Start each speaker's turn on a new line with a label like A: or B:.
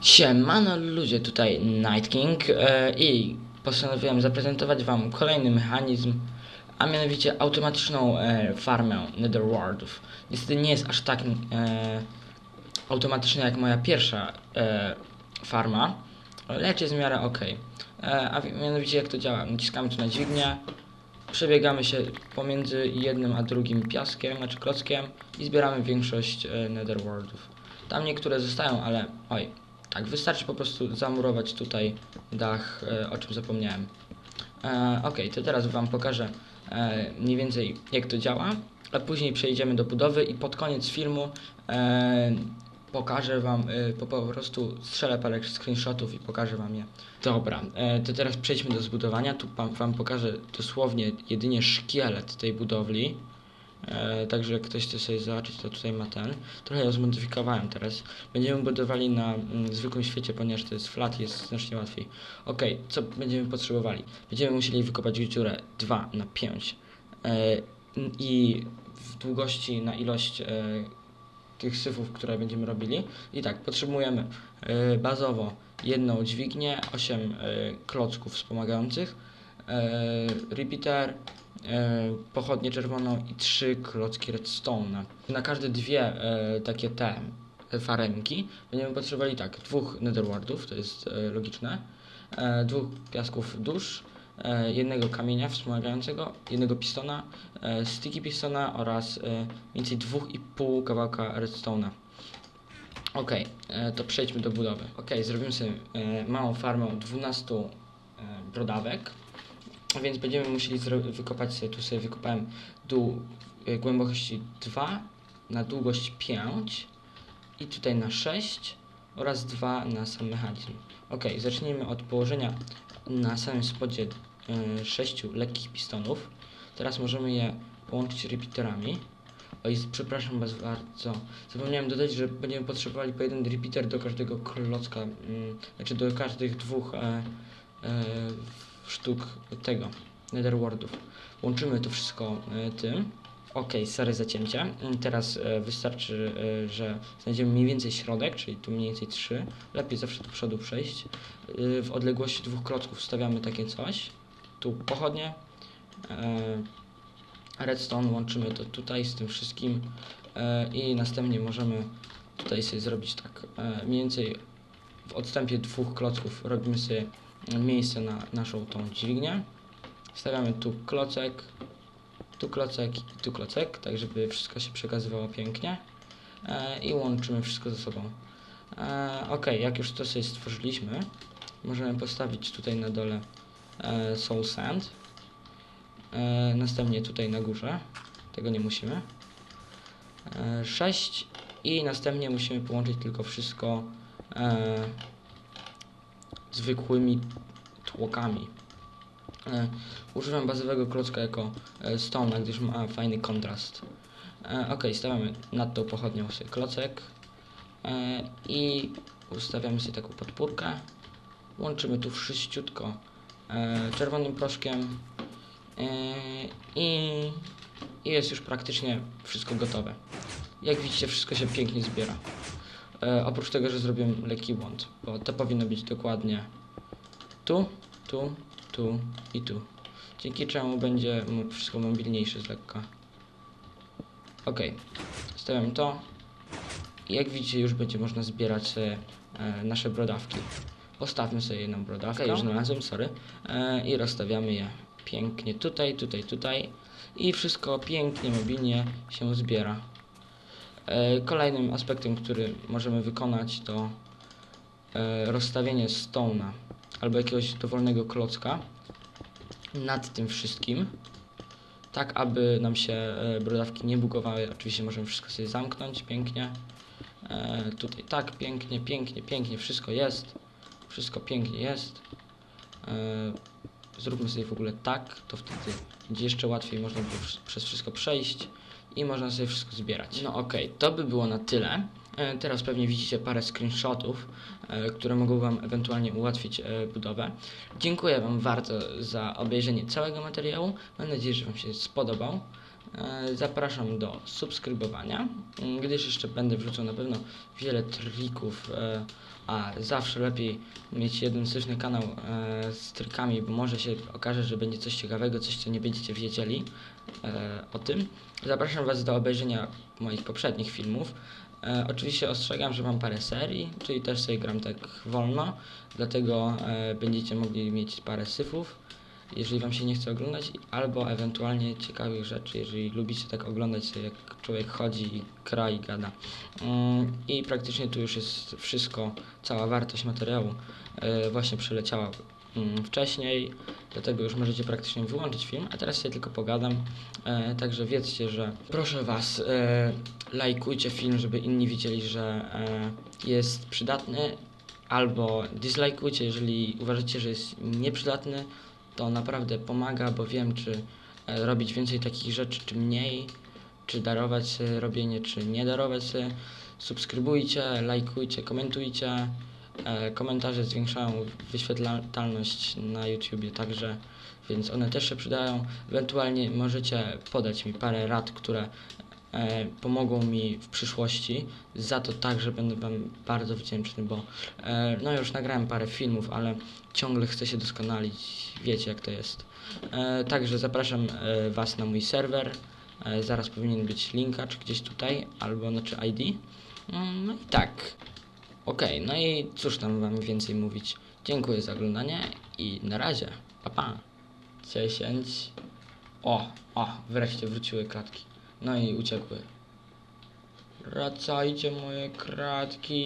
A: Siemano ludzie, tutaj Night King e, i postanowiłem zaprezentować wam kolejny mechanizm, a mianowicie automatyczną e, farmę Netherworldów. Niestety nie jest aż tak e, automatyczna jak moja pierwsza e, farma, lecz jest w miarę ok. A wi- mianowicie jak to działa? Naciskamy tu na dźwignię, przebiegamy się pomiędzy jednym a drugim piaskiem, znaczy klockiem i zbieramy większość e, Netherworldów. Tam niektóre zostają, ale oj, tak, wystarczy po prostu zamurować tutaj dach, e, o czym zapomniałem. E, ok, to teraz Wam pokażę e, mniej więcej jak to działa, a później przejdziemy do budowy i pod koniec filmu pokażę Wam, po, po prostu strzelę parę screenshotów i pokażę Wam je. Dobra, to teraz przejdźmy do zbudowania. Tu wam pokażę dosłownie jedynie szkielet tej budowli. E, także jak ktoś chce sobie zobaczyć, to tutaj ma ten. Trochę ją zmodyfikowałem teraz. Będziemy budowali na mm, zwykłym świecie, ponieważ to jest flat, jest znacznie łatwiej. Ok, co będziemy potrzebowali? Będziemy musieli wykopać dziurę 2 na 5 e, i w długości na ilość e, tych syfów, które będziemy robili. I tak, potrzebujemy e, bazowo jedną dźwignię, 8 e, klocków wspomagających, repeater, e, pochodnię czerwoną i trzy klocki redstone. Na każde dwie e, takie te e, faremki będziemy potrzebowali tak, dwóch netherwardów, to jest e, logiczne, e, dwóch piasków dusz, e, jednego kamienia wspomagającego, jednego pistona, e, sticky pistona oraz e, więcej dwóch i pół kawałka redstone'a. Ok, e, to przejdźmy do budowy. Ok, zrobimy sobie e, małą farmę 12 e, brodawek. Więc będziemy musieli wykopać sobie, tu sobie wykopałem dół y, głębokości 2 na długość 5 i tutaj na 6 oraz 2 na sam mechanizm. Ok, zacznijmy od położenia na samym spodzie 6 lekkich pistonów. Teraz możemy je połączyć repeaterami. Oj, przepraszam Was bardzo. Zapomniałem dodać, że będziemy potrzebowali po jeden repeater do każdego klocka, mm, znaczy do każdych dwóch e, e, sztuk tego, netherwardów. Łączymy to wszystko e, tym. Ok, sorry za cięcie. Mm, Teraz e, wystarczy, e, że znajdziemy mniej więcej środek, czyli tu mniej więcej 3. Lepiej zawsze do przodu przejść. E, w odległości dwóch klocków stawiamy takie coś. Tu pochodnie. E, redstone łączymy to tutaj z tym wszystkim e, i następnie możemy tutaj sobie zrobić tak e, mniej więcej w odstępie dwóch klocków robimy sobie miejsce na naszą tą dźwignię. Stawiamy tu klocek, tu klocek i tu klocek, tak żeby wszystko się przekazywało pięknie e, i łączymy wszystko ze sobą. E, ok, jak już to sobie stworzyliśmy, możemy postawić tutaj na dole e, soul sand, e, następnie tutaj na górze, tego nie musimy. E, 6 i następnie musimy połączyć tylko wszystko e, zwykłymi tłokami. E, używam bazowego klocka jako e, stone'a, gdyż ma fajny kontrast. E, ok, stawiamy nad tą pochodnią sobie klocek i ustawiamy sobie taką podpórkę. Łączymy tu wszyściutko czerwonym proszkiem i, i jest już praktycznie wszystko gotowe. Jak widzicie, wszystko się pięknie zbiera. E, oprócz tego, że zrobiłem lekki błąd, bo to powinno być dokładnie tu, tu, tu i tu. Dzięki czemu będzie wszystko mobilniejsze z lekka. Ok, stawiam to. I jak widzicie, już będzie można zbierać e, nasze brodawki. Postawmy sobie jedną brodawkę, już znalazłem, sorry. E, I rozstawiamy je pięknie tutaj, tutaj, tutaj. I wszystko pięknie, mobilnie się zbiera. E, Kolejnym aspektem, który możemy wykonać to e, rozstawienie stone'a albo jakiegoś dowolnego klocka nad tym wszystkim, tak aby nam się e, brodawki nie bugowały. Oczywiście możemy wszystko sobie zamknąć pięknie. Tutaj tak, pięknie, pięknie, pięknie, wszystko jest. Wszystko pięknie jest. Zróbmy sobie w ogóle tak, to wtedy będzie jeszcze łatwiej można przez wszystko przejść i można sobie wszystko zbierać. No okej, to by było na tyle. E, Teraz pewnie widzicie parę screenshotów, e, które mogą Wam ewentualnie ułatwić e, budowę. Dziękuję Wam bardzo za obejrzenie całego materiału. Mam nadzieję, że Wam się spodobał. Zapraszam do subskrybowania, m, gdyż jeszcze będę wrzucał na pewno wiele trików, a zawsze lepiej mieć jeden syszny kanał z trikami, bo może się okaże, że będzie coś ciekawego, coś co nie będziecie wiedzieli o tym. Zapraszam Was do obejrzenia moich poprzednich filmów. E, oczywiście ostrzegam, że mam parę serii, czyli też sobie gram tak wolno, dlatego e, będziecie mogli mieć parę syfów jeżeli wam się nie chce oglądać, albo ewentualnie ciekawych rzeczy, jeżeli lubicie tak oglądać sobie, jak człowiek chodzi i gra i gada. Mm, I praktycznie tu już jest wszystko, cała wartość materiału e, właśnie przeleciała mm, wcześniej, dlatego już możecie praktycznie wyłączyć film, a teraz sobie tylko pogadam, e, także wiedzcie, że proszę was, e, lajkujcie film, żeby inni widzieli, że jest przydatny, albo dislajkujcie, jeżeli uważacie, że jest nieprzydatny, to naprawdę pomaga, bo wiem, czy e, robić więcej takich rzeczy, czy mniej, czy darować robienie, czy nie darować. Subskrybujcie, lajkujcie, komentujcie. E, Komentarze zwiększają wyświetlalność na YouTubie także, więc one też się przydają. Ewentualnie możecie podać mi parę rad, które pomogą mi w przyszłości. Za to także będę Wam bardzo wdzięczny, bo e, no już nagrałem parę filmów, ale ciągle chcę się doskonalić. Wiecie jak to jest. E, także zapraszam e, Was na mój serwer. E, zaraz powinien być linkacz gdzieś tutaj, albo znaczy ID. Mm, No i tak. Okej, no i cóż tam Wam więcej mówić. Dziękuję za oglądanie i na razie. Pa pa. 10. O, o, wreszcie wróciły klatki. No i uciekły. Wracajcie moje kratki.